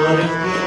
ਗੁਰ ਕੀ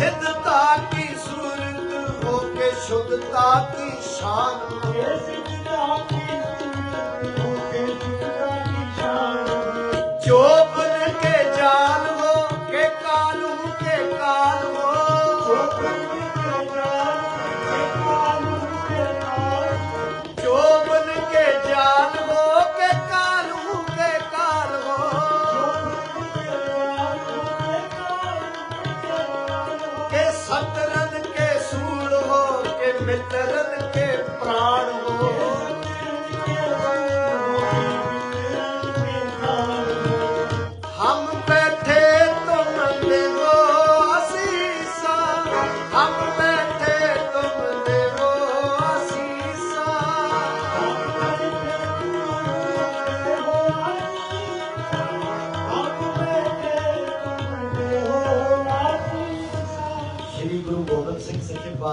ਸਿੱਧਤਾ ਕੀ ਸੂਰਤ ਹੋ ਕੇ ਸ਼ੁੱਧਤਾ ਕੀ ਸ਼ਾਨ। ਇਹ ਸਿੱਧਤਾ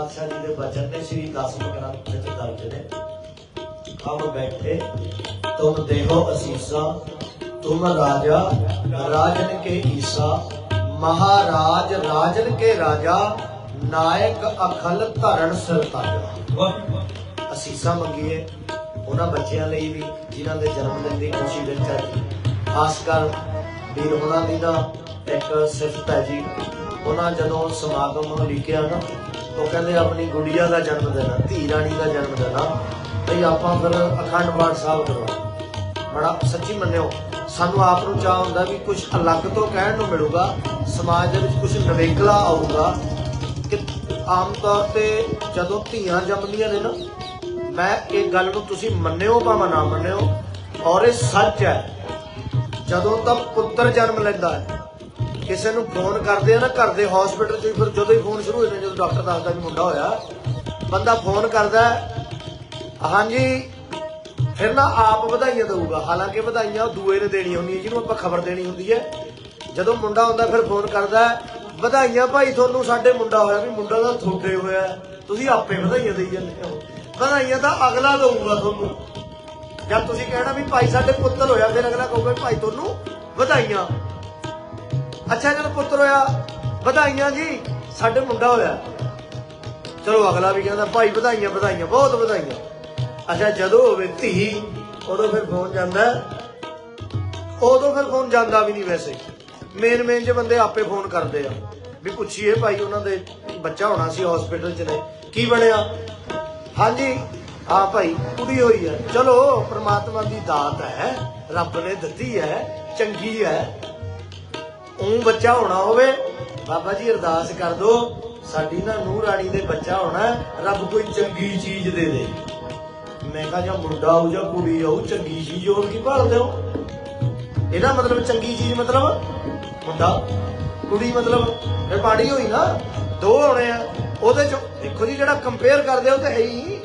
ਪਾਤਸ਼ਾਹ ਜੀ ਦੇ ਬਚਨ ਨੇ ਸ਼੍ਰੀ ਦਸਮ ਗ੍ਰੰਥ ਵਿੱਚ ਦਰਜ ਨੇ। ਹਮ ਬੈਠੇ। ਤੁਮ ਦੇਹੋ ਅਸੀਸਾ। ਤੁਮ ਰਾਜਾ, ਰਾਜਨ ਕੇ ਈਸਾ। ਮਹਾਰਾਜ, ਰਾਜਨ ਕੇ ਰਾਜਾ। ਨਾਇਕ ਅਖਲ ਧਰਨ ਸਿਰ ਤਾਜਾ। ਅਸੀਸਾਂ ਮੰਗੀਏ। ਉਹਨਾਂ ਬੱਚਿਆਂ ਲਈ ਵੀ, ਜਿਨ੍ਹਾਂ ਦੇ ਜਨਮ ਦਿਨ ਦੀ ਖੁਸ਼ੀ ਵਿੱਚ ਅੱਜ ਖਾਸ ਕਰ ਵੀਰ ਉਹਨਾਂ ਦੀ ਨਾ ਇੱਕ ਸਿਫਤ ਹੈ ਜੀ। ਉਹਨਾਂ ਜਦੋਂ ਸਮਾਗਮ ਲਿਖਿਆ ਨਾ ਉਹ ਕਹਿੰਦੇ ਆਪਣੀ ਗੁੜੀਆ ਦਾ ਜਨਮ ਦਿਨ ਆ, ਧੀ ਰਾਣੀ ਦਾ ਜਨਮ ਦਿਨ ਆ। ਭਈ ਆਪਾਂ ਫਿਰ ਅਖੰਡ ਪਾਠ ਸਾਹਿਬ ਕਰਵਾ ਬੜਾ ਸੱਚੀ ਮੰਨਿਓ ਸਾਨੂੰ ਆਪ ਨੂੰ ਚਾਹ ਹੁੰਦਾ ਵੀ ਕੁਝ ਅਲੱਗ ਤੋਂ ਕਹਿਣ ਨੂੰ ਮਿਲੂਗਾ ਸਮਾਜ ਦੇ ਵਿੱਚ ਕੁਝ ਨਵੇਕਲਾ ਆਊਗਾ। ਕਿ ਆਮ ਤੌਰ ਤੇ ਜਦੋਂ ਧੀਆਂ ਜੰਮਦੀਆਂ ਨੇ ਨਾ ਮੈਂ ਇਹ ਗੱਲ ਨੂੰ ਤੁਸੀਂ ਮੰਨਿਓ ਭਾਵੇਂ ਨਾ ਮੰਨਿਓ ਔਰ ਇਹ ਸੱਚ ਹੈ। ਜਦੋਂ ਤਾਂ ਪੁੱਤਰ ਜਨਮ ਲੈਂਦਾ ਹੈ ਕਿਸੇ ਨੂੰ ਫੋਨ ਕਰਦੇ ਆ ਨਾ ਘਰ ਦੇ ਹਸਪੀਟਲ 'ਚ ਫਿਰ ਜਦੋਂ ਹੀ ਫੋਨ ਸ਼ੁਰੂ ਹੋ ਜਾਂਦੇ ਜਦੋਂ ਡਾਕਟਰ ਦੱਸਦਾ ਵੀ ਮੁੰਡਾ ਹੋਇਆ, ਬੰਦਾ ਫੋਨ ਕਰਦਾ ਹਾਂਜੀ, ਫਿਰ ਨਾ ਆਪ ਵਧਾਈਆਂ ਦਊਗਾ। ਹਾਲਾਂਕਿ ਵਧਾਈਆਂ ਉਹ ਦੂਏ ਨੇ ਦੇਣੀ ਹੁੰਦੀ ਹੈ ਜਿਹਨੂੰ ਆਪਾਂ ਖਬਰ ਦੇਣੀ ਹੁੰਦੀ ਹੈ। ਜਦੋਂ ਮੁੰਡਾ ਹੁੰਦਾ, ਫਿਰ ਫੋਨ ਕਰਦਾ ਵਧਾਈਆਂ ਭਾਈ, ਤੁਹਾਨੂੰ ਸਾਡੇ ਮੁੰਡਾ ਹੋਇਆ ਵੀ ਮੁੰਡਾ ਤਾਂ ਤੁਹਾਡੇ ਹੋਇਆ ਤੁਸੀਂ ਆਪੇ ਵਧਾਈਆਂ ਦੇਈ ਜਾਂਦੇ ਹੋ। ਵਧਾਈਆਂ ਤਾਂ ਅਗਲਾ ਦਊਗਾ ਤੁਹਾਨੂੰ। ਜਦ ਤੁਸੀਂ ਕਹਿਣਾ ਵੀ ਭਾਈ, ਸਾਡੇ ਪੁੱਤਰ ਹੋਇਆ, ਫਿਰ ਅਗਲਾ ਕਹੂਗਾ ਭਾਈ, ਤੁਹਾਨੂੰ ਵਧਾਈਆਂ। ਅੱਛਾ ਜਦੋਂ ਪੁੱਤਰ ਹੋਇਆ, ਵਧਾਈਆਂ ਜੀ। ਸਾਡੇ ਮੁੰਡਾ ਹੋਇਆ। ਚਲੋ ਅਗਲਾ ਵੀ ਕਹਿੰਦਾ, ਭਾਈ ਵਧਾਈਆਂ ਵਧਾਈਆਂ, ਬਹੁਤ ਵਧਾਈਆਂ। ਅੱਛਾ, ਜਦੋਂ ਹੋਵੇ ਧੀ ਉਦੋਂ ਫਿਰ ਫੋਨ ਜਾਂਦਾ। ਉਦੋਂ ਫਿਰ ਫੋਨ ਜਾਂਦਾ ਵੀ ਨਹੀਂ ਵੈਸੇ। ਮੇਨ ਮੇਨ ਜੇ ਬੰਦੇ ਆਪੇ ਫੋਨ ਕਰਦੇ ਆ। ਵੀ ਪੁੱਛੀਏ ਭਾਈ ਉਹਨਾਂ ਦੇ ਬੱਚਾ ਹੋਣਾ ਸੀ ਹਸਪੀਟਲ 'ਚ ਨੇ, ਕੀ ਬਣਿਆ? ਹਾਂਜੀ। ਹਾਂ ਭਾਈ, ਕੁੜੀ ਹੋਈ ਹੈ ਚਲੋ, ਪ੍ਰਮਾਤਮਾ ਦੀ ਦਾਤ ਹੈ, ਰੱਬ ਨੇ ਦਿੱਤੀ ਹੈ, ਚੰਗੀ ਹੈ। ਉਹ ਬੱਚਾ ਹੋਣਾ ਹੋਵੇ, ਬਾਬਾ ਜੀ ਅਰਦਾਸ ਕਰ ਦੋ, ਸਾਡੀ ਨਾ ਨੂੰਹ ਰਾਣੀ ਦੇ ਬੱਚਾ ਹੋਣਾ, ਰੱਬ ਕੋਈ ਚੰਗੀ ਚੀਜ਼ ਦੇ ਦੇ। ਮੈਂ ਕਹਾ ਜਾਂ ਮੁੰਡਾ ਹੋ ਜਾਂ ਕੁੜੀ ਹੋ ਚੰਗੀ ਚੀਜ਼ ਹੋਰ ਕੀ ਭਾਲਦੇ ਹੋ ਇਹਦਾ ਮਤਲਬ ਚੰਗੀ ਚੀਜ਼ ਮਤਲਬ? ਮੁੰਡਾ, ਕੁੜੀ ਮਤਲਬ? ਇਹ ਪਾੜੀ ਹੋਈ ਨਾ, ਦੋ ਹੋਣੇ ਆ, ਉਹਦੇ ਚ ਦੇਖੋ ਜੀ ਜਿਹੜਾ ਕੰਪੇਅਰ ਕਰਦੇ ਆ, ਉਹ ਤੇ ਹੈ ਹੀ।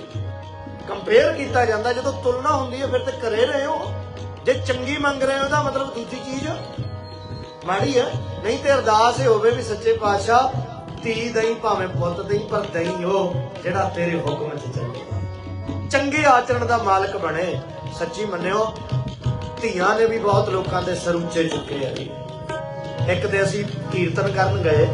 ਕੰਪੇਅਰ ਕੀਤਾ ਜਾਂਦਾ, ਜਦੋਂ ਤੁਲਨਾ ਹੁੰਦੀ ਹੈ ਫਿਰ ਤੇ ਕਰੇ ਰਹੇ ਹੋ। ਜੇ ਚੰਗੀ ਮੰਗ ਰਹੇ ਹੋ, ਉਹਦਾ ਮਤਲਬ ਦੂਜੀ ਚੀਜ਼ ਮਾੜੀ ਹੈ ਨਹੀਂ ਤੇ ਅਰਦਾਸ ਇਹ ਹੋਵੇ ਵੀ ਸੱਚੇ ਪਾਤਸ਼ਾਹ, ਧੀ ਦਈ ਭਾਵੇਂ ਪੁੱਤ ਦਈ ਪਰ ਦਈ ਹੋ ਜਿਹੜਾ ਤੇਰੇ ਹੁਕਮ 'ਚ ਚੱਲੇ ਚੰਗੇ ਆਚਰਣ ਦਾ ਮਾਲਕ ਬਣੇ, ਸੱਚੀ ਮੰਨਿਓ, ਧੀਆਂ ਨੇ ਵੀ ਬਹੁਤ ਲੋਕਾਂ ਦੇ ਸਿਰ ਉੱਚੇ ਚੁੱਕੇ ਆ ਜੀ। ਇੱਕ ਤੇ ਅਸੀਂ ਕੀਰਤਨ ਕਰਨ ਗਏ।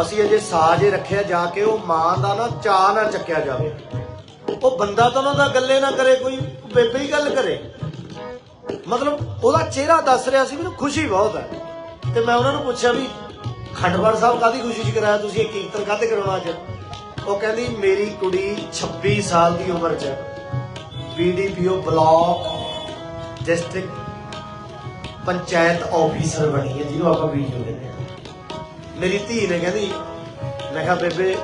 ਅਸੀਂ ਅਜੇ ਸਾਜੇ ਰੱਖਿਆ ਜਾ ਕੇ ਉਹ ਮਾਂ ਦਾ ਨਾ ਚਾਹ ਨਾ ਚੱਕਿਆ ਜਾਵੇ। ਉਹ ਬੰਦਾ ਤਾਂ ਉਹਨਾਂ ਦਾ ਗੱਲੇ ਨਾ ਕਰੇ, ਕੋਈ ਬੇਬੇ ਹੀ ਗੱਲ ਕਰੇ। ਮਤਲਬ ਉਹਦਾ ਚਿਹਰਾ ਦੱਸ ਰਿਹਾ ਸੀ, ਮੈਨੂੰ ਖੁਸ਼ੀ ਬਹੁਤ ਹੈ। ਤੇ ਮੈਂ ਉਹਨਾਂ ਨੂੰ ਪੁੱਛਿਆ ਵੀ, ਖੰਡਵਾੜ ਸਾਹਿਬ ਕਾਦੀ ਖੁਸ਼ੀ ਚ ਕਰਾਇਆ ਤੁਸੀਂ? ਇਹ ਕੀਰਤਨ ਕਾਤੇ ਕਰਵਾਉਣਾ ਅੱਜ? ਉਹ ਕਹਿੰਦੀ, ਮੇਰੀ ਕੁੜੀ 26 ਸਾਲ ਦੀ ਉਮਰ ਚ BDPO block district panchayat officer ਬਣੀ ਹੈ, ਜਿਹਨੂੰ ਆਪਾਂ ਵੀਡੀਓ ਕਹਿੰਦੇ ਹਾਂ। ਮੇਰੀ ਧੀ ਨੇ ਕਹਿੰਦੀ, ਮੈਂ ਕਿਹਾ, ਬੇਬੇ,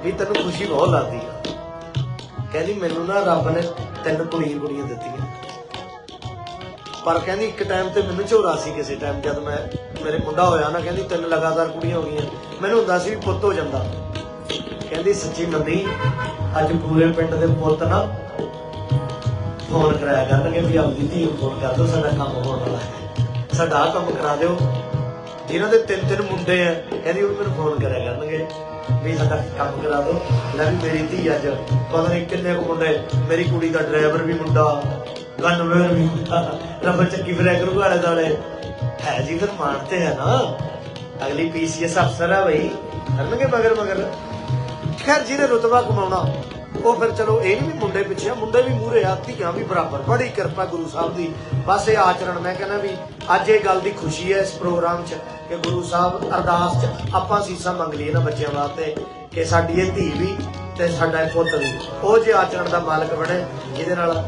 ਵੀ ਤੈਨੂੰ ਖੁਸ਼ੀ ਬਹੁਤ ਲੱਗਦੀ ਆ। ਕਹਿੰਦੀ, ਮੈਨੂੰ ਨਾ ਰੱਬ ਨੇ ਤਿੰਨ ਕੁੜੀਆਂ ਕੁੜੀਆਂ ਦਿੱਤੀਆਂ। ਪਰ ਕਹਿੰਦੀ ਇੱਕ ਟਾਈਮ ਤੇ ਮੈਨੂੰ ਝੋਰਾ ਸੀ ਕਿਸੇ ਟਾਈਮ ਜਦ ਮੈਂ ਮੇਰੇ ਮੁੰਡਾ ਹੋਇਆ ਨਾ, ਕਹਿੰਦੀ ਤਿੰਨ ਲਗਾਤਾਰ ਕੁੜੀਆਂ ਹੋ ਗਈਆਂ। ਮੈਨੂੰ ਹੁੰਦਾ ਸੀ ਵੀ ਪੁੱਤ ਹੋ ਜਾਂਦਾ। ਕਹਿੰਦੀ ਸੱਚੀ ਮੰਨੀ ਅੱਜ ਪੂਰੇ ਪਿੰਡ ਦੇ ਪੁੱਤ ਨਾ ਫੋਨ ਕਰਾਇਆ ਕਰਨਗੇ ਵੀ ਆਪਦੀ ਧੀ ਨੂੰ ਫੋਨ ਕਰ ਦਿਓ, ਸਾਡਾ ਕੰਮ ਹੋਣ ਵਾਲਾ ਹੈ। ਸਾਡਾ ਆਹ ਕੰਮ ਕਰਾ ਦਿਓ। ਇਹਨਾਂ ਦੇ ਤਿੰਨ ਤਿੰਨ ਮੁੰਡੇ ਆ, ਕਹਿੰਦੀ ਉਹ ਮੈਨੂੰ ਫੋਨ ਕਰਿਆ ਕਰਨਗੇ ਵੀ ਸਾਡਾ ਕੰਮ ਕਰਾ ਦਿਓ। ਲੈ ਵੀ ਮੇਰੀ ਧੀ ਅੱਜ, ਪਤਾ ਨਹੀਂ ਕਿੰਨੇ ਕੁ ਮੁੰਡੇ, ਮੇਰੀ ਕੁੜੀ ਦਾ ਡਰਾਈਵਰ ਵੀ ਮੁੰਡਾ। ਗਨਵੇਰ ਵੀ ਮੁੰਡਾ ਰਬਰ ਚੱਕੀ ਫਿਰਿਆ ਕਰੂ ਆਲੇ ਦਾਲੇ ਹੈ ਜੀ ਫਿਰ ਮਾਨਤੇ ਹੈ ਨਾ। ਅਗਲੀ ਪੀਸੀਐਸ ਅਫਸਰ ਆ ਬਈ। ਕਰਨਗੇ ਮਗਰ ਮਗਰ। ਖੈਰ ਜਿਹਨੇ ਰੁਤਬਾ ਕਮਾਉਣਾ, ਉਹ ਫਿਰ ਚਲੋ ਇਹ ਨਹੀਂ ਵੀ ਮੁੰਡੇ ਪਿੱਛੇ ਆ, ਮੁੰਡੇ ਵੀ ਮੂਰੇ ਆ, ਧੀਆਂ ਵੀ ਬਰਾਬਰ। ਬੜੀ ਕਿਰਪਾ ਗੁਰੂ ਸਾਹਿਬ ਦੀ। ਬਸ ਇਹ ਆਚਰਣ ਮੈਂ ਕਹਿੰਦਾ ਵੀ ਅੱਜ ਇਹ ਗੱਲ ਦੀ ਖੁਸ਼ੀ ਹੈ ਇਸ ਪ੍ਰੋਗਰਾਮ 'ਚ ਕਿ ਗੁਰੂ ਸਾਹਿਬ ਅਰਦਾਸ 'ਚ ਆਪਾਂ ਸੀਸਾ ਮੰਗ ਲਈਏ ਨਾ ਬੱਚਿਆਂ ਵਾਸਤੇ ਕਿ ਸਾਡੀ ਇਹ ਧੀ ਵੀ ਤੇ ਸਾਡਾ ਇਹ ਪੁੱਤ ਵੀ। ਉਹ ਜੇ ਆਚਰਣ ਦਾ ਮਾਲਕ ਬਣੇ, ਜਿਹਦੇ ਨਾਲ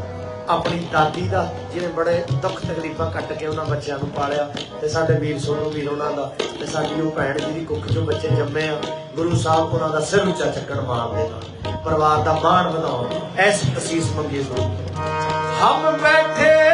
ਆਪਣੀ ਦਾਦੀ ਦਾ, ਜਿਹਨੇ ਬੜੇ ਦੁੱਖ ਤਕਲੀਫਾਂ ਕੱਟ ਕੇ ਉਹਨਾਂ ਬੱਚਿਆਂ ਨੂੰ ਪਾਲਿਆ, ਤੇ ਸਾਡੇ ਵੀਰ ਸੋਨੂ ਵੀਰ ਉਹਨਾਂ ਦਾ, ਤੇ ਸਾਡੀ ਉਹ ਭੈਣ ਜਿਹਦੀ ਕੁੱਖ ਚੋਂ ਬੱਚੇ ਜੰਮੇ ਆ, ਗੁਰੂ ਸਾਹਿਬ ਉਹਨਾਂ ਦਾ ਸਿਰ ਉੱਚਾ ਚੱਕਣ ਮਾਰ ਦੇਣਾ ਪਰਿਵਾਰ ਦਾ ਮਾਣ ਵਧਾਉਣ, ਐਸ ਅਸੀਸ ਮੰਗੀ ਜ਼ਰੂਰ ਹਮ ਬੈਠੇ